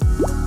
Bye.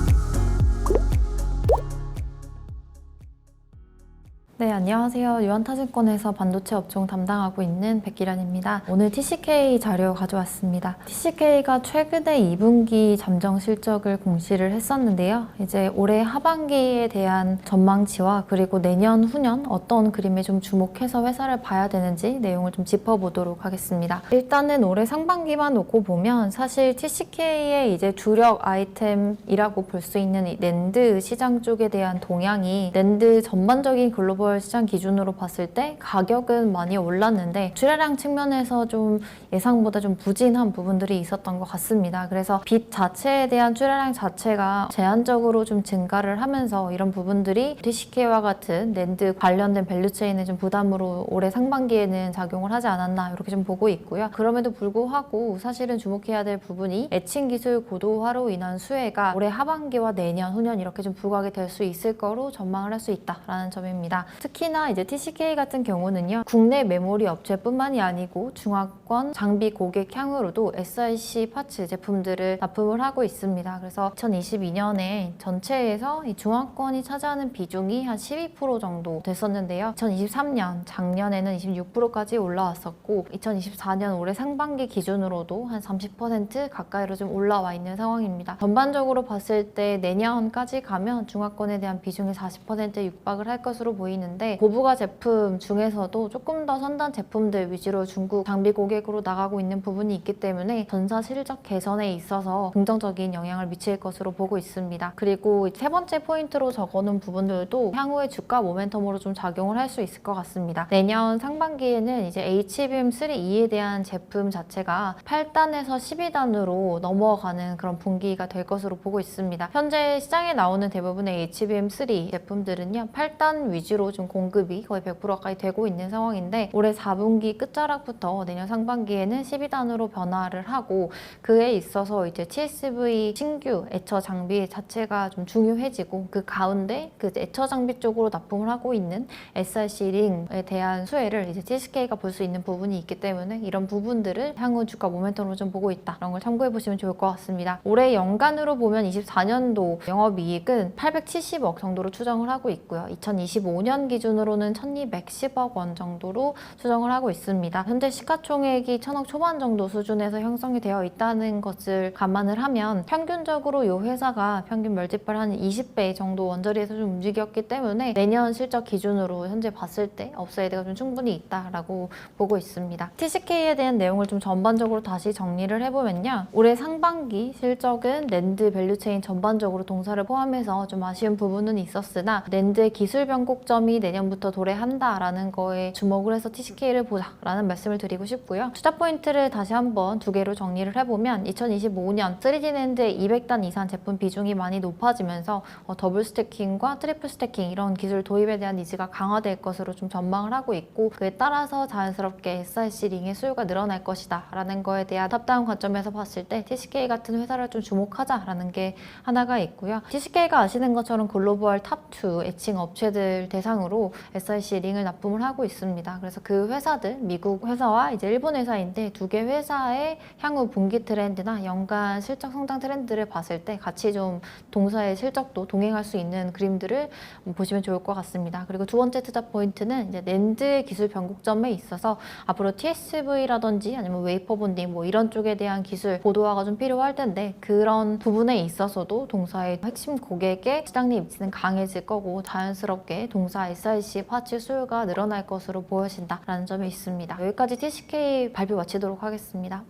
네, 안녕하세요. 유한타증권에서 반도체 업종 담당하고 있는 백기란입니다. 오늘 TCK 자료 가져왔습니다. TCK가 최근에 2분기 잠정 실적을 공시를 했었는데요. 이제 올해 하반기에 대한 전망치와 그리고 내년 후년 어떤 그림에 좀 주목해서 회사를 봐야 되는지 내용을 좀 짚어보도록 하겠습니다. 일단은 올해 상반기만 놓고 보면 사실 TCK의 이제 주력 아이템이라고 볼 수 있는 이 랜드 시장 쪽에 대한 동향이 랜드 전반적인 글로벌 시장 기준으로 봤을 때 가격은 많이 올랐는데 출하량 측면에서 좀 예상보다 좀 부진한 부분들이 있었던 것 같습니다. 그래서 빚 자체에 대한 출하량 자체가 제한적으로 좀 증가를 하면서 이런 부분들이 TCK와 같은 랜드 관련된 밸류체인에 좀 부담으로 올해 상반기에는 작용을 하지 않았나 이렇게 좀 보고 있고요. 그럼에도 불구하고 사실은 주목해야 될 부분이 애칭 기술 고도화로 인한 수혜가 올해 하반기와 내년, 후년 이렇게 좀 부각이 될 수 있을 거로 전망을 할 수 있다라는 점입니다. 특히나 이제 TCK 같은 경우는요, 국내 메모리 업체뿐만이 아니고 중화권 장비 고객 향으로도 SiC 파츠 제품들을 납품을 하고 있습니다. 그래서 2022년에 전체에서 이 중화권이 차지하는 비중이 한 12% 정도 됐었는데요. 2023년 작년에는 26%까지 올라왔었고, 2024년 올해 상반기 기준으로도 한 30% 가까이로 좀 올라와 있는 상황입니다. 전반적으로 봤을 때 내년까지 가면 중화권에 대한 비중이 40%에 육박을 할 것으로 보이는 데 고부가 제품 중에서도 조금 더 선단 제품들 위주로 중국 장비 고객으로 나가고 있는 부분이 있기 때문에 전사 실적 개선에 있어서 긍정적인 영향을 미칠 것으로 보고 있습니다. 그리고 세 번째 포인트로 적어놓은 부분들도 향후의 주가 모멘텀으로 좀 작용을 할 수 있을 것 같습니다. 내년 상반기에는 이제 HBM3E에 대한 제품 자체가 8단에서 12단으로 넘어가는 그런 분기가 될 것으로 보고 있습니다. 현재 시장에 나오는 대부분의 HBM3 제품들은요, 8단 위주로 좀 공급이 거의 100% 가까이 되고 있는 상황인데 올해 4분기 끝자락부터 내년 상반기에는 12단으로 변화를 하고 그에 있어서 이제 TSV 신규 애처 장비 자체가 좀 중요해지고 그 가운데 그 애처 장비 쪽으로 납품을 하고 있는 SRC 링에 대한 수혜를 이제 TSK가 볼 수 있는 부분이 있기 때문에 이런 부분들을 향후 주가 모멘텀으로 좀 보고 있다. 이런 걸 참고해 보시면 좋을 것 같습니다. 올해 연간으로 보면 24년도 영업이익은 870억 정도로 추정을 하고 있고요. 2025년 기준으로는 1210억 원 정도로 추정을 하고 있습니다. 현재 시가총액이 1000억 초반 정도 수준에서 형성이 되어 있다는 것을 감안을 하면 평균적으로 이 회사가 평균 멀티플 한 20배 정도 원저리에서 좀 움직였기 때문에 내년 실적 기준으로 현재 봤을 때 업사이드가 좀 충분히 있다라고 보고 있습니다. TCK에 대한 내용을 좀 전반적으로 다시 정리를 해보면요. 올해 상반기 실적은 랜드 밸류체인 전반적으로 동사를 포함해서 좀 아쉬운 부분은 있었으나 랜드의 기술 변곡점이 내년부터 도래한다라는 거에 주목을 해서 TCK를 보자라는 말씀을 드리고 싶고요. 투자 포인트를 다시 한번 두 개로 정리를 해보면 2025년 3D 랜드의 200단 이상 제품 비중이 많이 높아지면서 어, 더블 스태킹과 트리플 스태킹 이런 기술 도입에 대한 니즈가 강화될 것으로 좀 전망을 하고 있고 그에 따라서 자연스럽게 SIC 링의 수요가 늘어날 것이다 라는 거에 대한 탑다운 관점에서 봤을 때 TCK 같은 회사를 좀 주목하자라는 게 하나가 있고요. TCK가 아시는 것처럼 글로벌 탑2 애칭 업체들 대상 으로 SIC 링을 납품을 하고 있습니다. 그래서 그 회사들 미국 회사와 이제 일본 회사인데 두 개 회사의 향후 분기 트렌드나 연간 실적 성장 트렌드를 봤을 때 같이 좀 동사의 실적도 동행할 수 있는 그림들을 보시면 좋을 것 같습니다. 그리고 두 번째 투자 포인트는 이제 랜드 기술 변곡점에 있어서 앞으로 TSV라든지 아니면 웨이퍼 본딩 뭐 이런 쪽에 대한 기술 고도화가 좀 필요할 텐데 그런 부분에 있어서도 동사의 핵심 고객의 시장님 입지는 강해질 거고 자연스럽게 동사 SIC 파츠 수요가 늘어날 것으로 보여진다라는 점이 있습니다. 여기까지 TCK 발표 마치도록 하겠습니다.